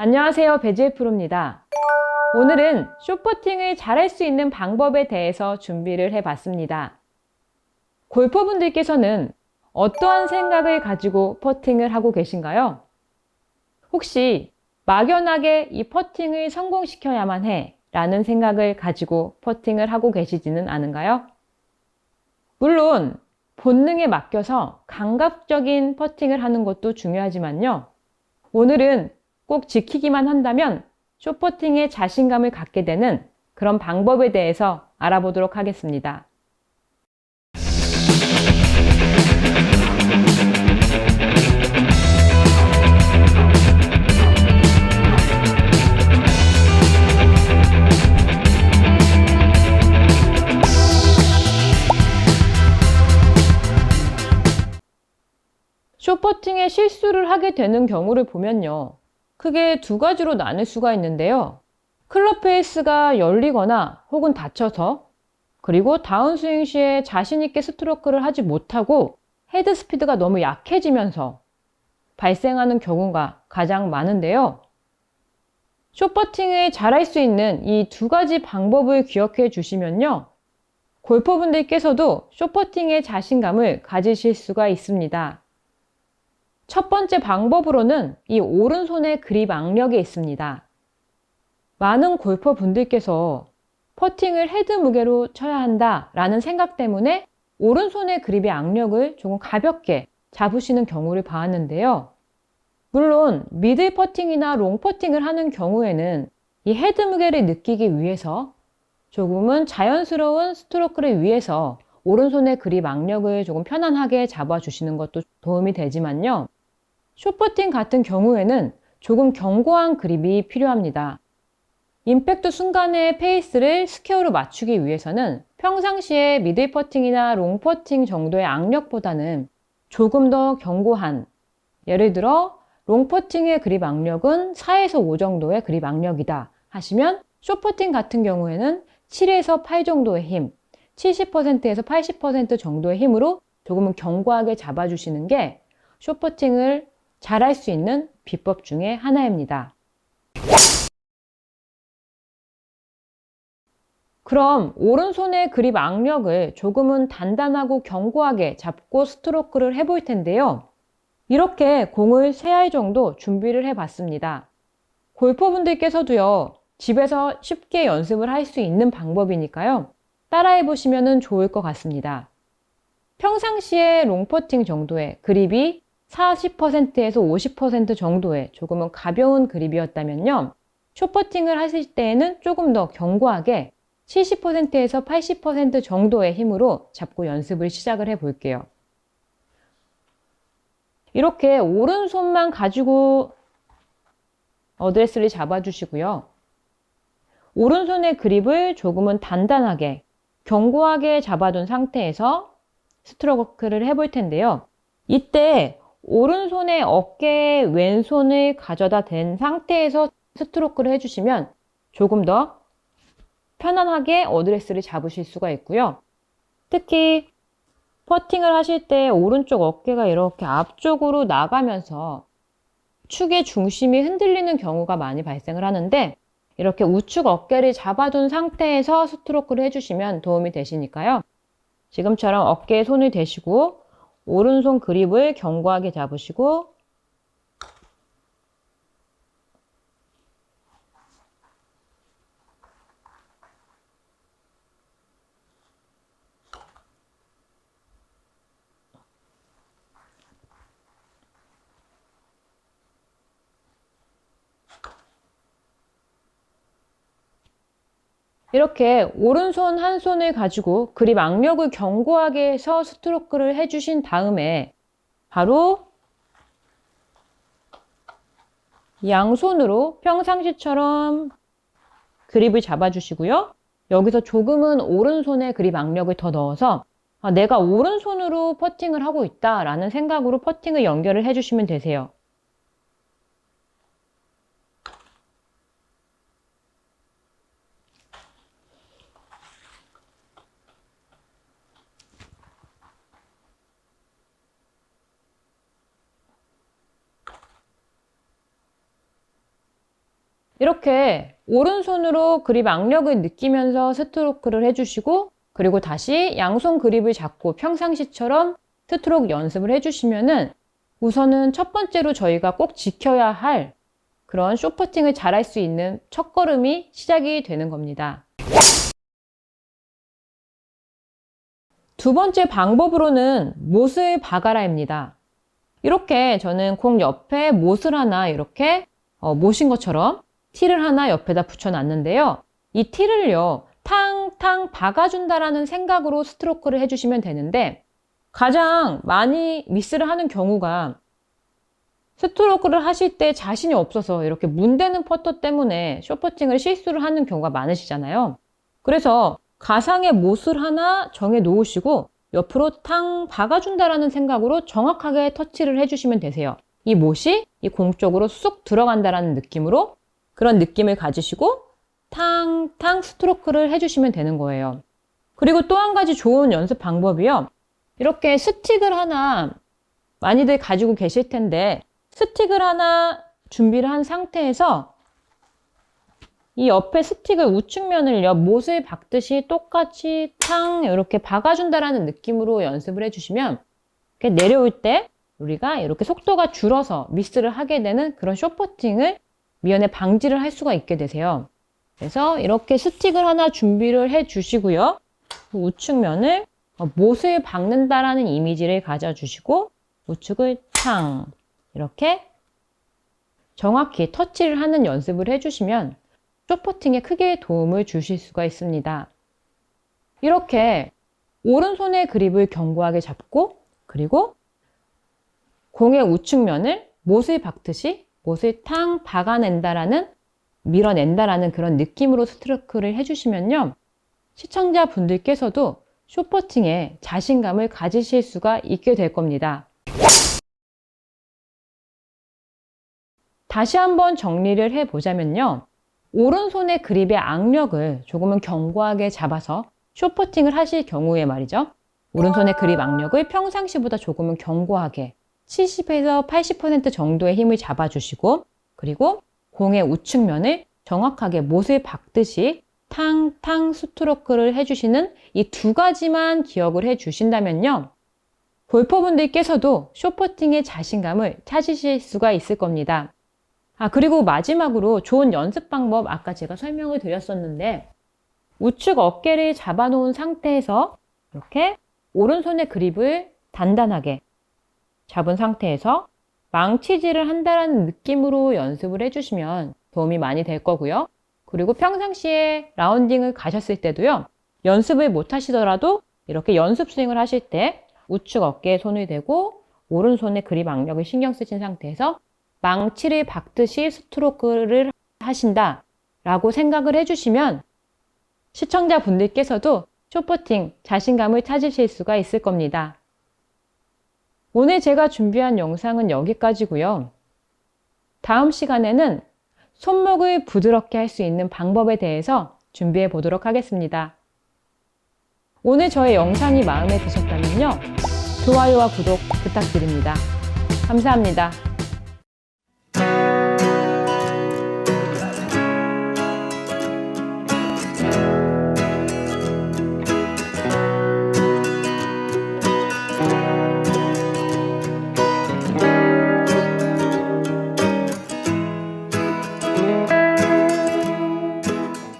안녕하세요. 배지혜 프로입니다. 오늘은 쇼퍼팅을 잘할 수 있는 방법에 대해서 준비를 해봤습니다. 골퍼분들께서는 어떠한 생각을 가지고 퍼팅을 하고 계신가요? 혹시 막연하게 이 퍼팅을 성공시켜야만 해 라는 생각을 가지고 퍼팅을 하고 계시지는 않은가요? 물론 본능에 맡겨서 감각적인 퍼팅을 하는 것도 중요하지만요. 오늘은 꼭 지키기만 한다면 쇼퍼팅에 자신감을 갖게 되는 그런 방법에 대해서 알아보도록 하겠습니다. 쇼퍼팅에 실수를 하게 되는 경우를 보면요. 크게 두 가지로 나눌 수가 있는데요. 클럽 페이스가 열리거나 혹은 닫혀서 그리고 다운스윙 시에 자신있게 스트로크를 하지 못하고 헤드 스피드가 너무 약해지면서 발생하는 경우가 가장 많은데요. 쇼퍼팅을 잘할 수 있는 이 두 가지 방법을 기억해 주시면요. 골퍼분들께서도 쇼퍼팅에 자신감을 가지실 수가 있습니다. 첫 번째 방법으로는 이 오른손의 그립 악력이 있습니다. 많은 골퍼 분들께서 퍼팅을 헤드 무게로 쳐야 한다 라는 생각 때문에 오른손의 그립의 악력을 조금 가볍게 잡으시는 경우를 봐왔는데요. 물론 미들 퍼팅이나 롱 퍼팅을 하는 경우에는 이 헤드 무게를 느끼기 위해서 조금은 자연스러운 스트로크를 위해서 오른손의 그립 악력을 조금 편안하게 잡아주시는 것도 도움이 되지만요. 쇼퍼팅 같은 경우에는 조금 견고한 그립이 필요합니다. 임팩트 순간의 페이스를 스퀘어로 맞추기 위해서는 평상시에 미들 퍼팅이나 롱 퍼팅 정도의 악력보다는 조금 더 견고한 예를 들어 롱 퍼팅의 그립 악력은 4에서 5 정도의 그립 악력이다 하시면 쇼퍼팅 같은 경우에는 7에서 8 정도의 힘, 70%에서 80% 정도의 힘으로 조금은 견고하게 잡아주시는 게 쇼퍼팅을 잘할 수 있는 비법 중에 하나입니다. 그럼 오른손의 그립 악력을 조금은 단단하고 견고하게 잡고 스트로크를 해볼 텐데요. 이렇게 공을 3알 정도 준비를 해봤습니다. 골퍼분들께서도요, 집에서 쉽게 연습을 할 수 있는 방법이니까요. 따라해 보시면 좋을 것 같습니다. 평상시에 롱퍼팅 정도의 그립이 40%에서 50% 정도의 조금은 가벼운 그립이었다면요. 쇼퍼팅을 하실 때에는 조금 더 견고하게 70%에서 80% 정도의 힘으로 잡고 연습을 시작을 해 볼게요. 이렇게 오른손만 가지고 어드레스를 잡아주시고요. 오른손의 그립을 조금은 단단하게, 견고하게 잡아둔 상태에서 스트로크를 해볼 텐데요. 이때 오른손의 어깨에 왼손을 가져다 댄 상태에서 스트로크를 해주시면 조금 더 편안하게 어드레스를 잡으실 수가 있고요. 특히 퍼팅을 하실 때 오른쪽 어깨가 이렇게 앞쪽으로 나가면서 축의 중심이 흔들리는 경우가 많이 발생을 하는데 이렇게 우측 어깨를 잡아둔 상태에서 스트로크를 해주시면 도움이 되시니까요. 지금처럼 어깨에 손을 대시고 오른손 그립을 견고하게 잡으시고 이렇게 오른손 한 손을 가지고 그립 악력을 견고하게 해서 스트로크를 해주신 다음에 바로 양손으로 평상시처럼 그립을 잡아주시고요. 여기서 조금은 오른손에 그립 악력을 더 넣어서 아, 내가 오른손으로 퍼팅을 하고 있다라는 생각으로 퍼팅을 연결을 해주시면 되세요. 이렇게 오른손으로 그립 악력을 느끼면서 스트로크를 해주시고 그리고 다시 양손 그립을 잡고 평상시처럼 스트로크 연습을 해주시면은 우선은 첫 번째로 저희가 꼭 지켜야 할 그런 쇼퍼팅을 잘할 수 있는 첫 걸음이 시작이 되는 겁니다. 두 번째 방법으로는 못을 박아라입니다. 이렇게 저는 공 옆에 못을 하나 이렇게 어, 모신 것처럼 티를 하나 옆에다 붙여놨는데요. 이 티를요, 탕탕 박아준다라는 생각으로 스트로크를 해주시면 되는데, 가장 많이 미스를 하는 경우가 스트로크를 하실 때 자신이 없어서 이렇게 문대는 퍼터 때문에 쇼퍼팅을 실수를 하는 경우가 많으시잖아요. 그래서 가상의 못을 하나 정해 놓으시고 옆으로 탕 박아준다라는 생각으로 정확하게 터치를 해주시면 되세요. 이 못이 이 공 쪽으로 쑥 들어간다라는 느낌으로 그런 느낌을 가지시고 탕탕 스트로크를 해주시면 되는 거예요. 그리고 또 한 가지 좋은 연습 방법이요. 이렇게 스틱을 하나 많이들 가지고 계실 텐데 스틱을 하나 준비를 한 상태에서 이 옆에 스틱을 우측면을요 못을 박듯이 똑같이 탕 이렇게 박아준다라는 느낌으로 연습을 해주시면 내려올 때 우리가 이렇게 속도가 줄어서 미스를 하게 되는 그런 쇼퍼팅을 미연에 방지를 할 수가 있게 되세요. 그래서 이렇게 스틱을 하나 준비를 해 주시고요. 그 우측면을 못을 박는다라는 이미지를 가져주시고 우측을 탕 이렇게 정확히 터치를 하는 연습을 해주시면 쇼퍼팅에 크게 도움을 주실 수가 있습니다. 이렇게 오른손의 그립을 견고하게 잡고 그리고 공의 우측면을 못을 박듯이 못을 탕 박아낸다라는 밀어낸다라는 그런 느낌으로 스트로크를 해주시면요. 시청자분들께서도 쇼퍼팅에 자신감을 가지실 수가 있게 될 겁니다. 다시 한번 정리를 해보자면요. 오른손의 그립의 악력을 조금은 견고하게 잡아서 쇼퍼팅을 하실 경우에 말이죠. 오른손의 그립 악력을 평상시보다 조금은 견고하게 70에서 80% 정도의 힘을 잡아주시고 그리고 공의 우측면을 정확하게 못을 박듯이 탕탕 스트로크를 해주시는 이 두 가지만 기억을 해주신다면요. 골퍼분들께서도 쇼퍼팅의 자신감을 찾으실 수가 있을 겁니다. 아, 그리고 마지막으로 좋은 연습 방법 아까 제가 설명을 드렸었는데 우측 어깨를 잡아놓은 상태에서 이렇게 오른손의 그립을 단단하게 잡은 상태에서 망치질을 한다라는 느낌으로 연습을 해주시면 도움이 많이 될 거고요. 그리고 평상시에 라운딩을 가셨을 때도요. 연습을 못 하시더라도 이렇게 연습 스윙을 하실 때 우측 어깨에 손을 대고 오른손의 그립 악력을 신경 쓰신 상태에서 망치를 박듯이 스트로크를 하신다 라고 생각을 해주시면 시청자분들께서도 쇼퍼팅 자신감을 찾으실 수가 있을 겁니다. 오늘 제가 준비한 영상은 여기까지고요. 다음 시간에는 손목을 부드럽게 할 수 있는 방법에 대해서 준비해 보도록 하겠습니다. 오늘 저의 영상이 마음에 드셨다면요. 좋아요와 구독 부탁드립니다. 감사합니다.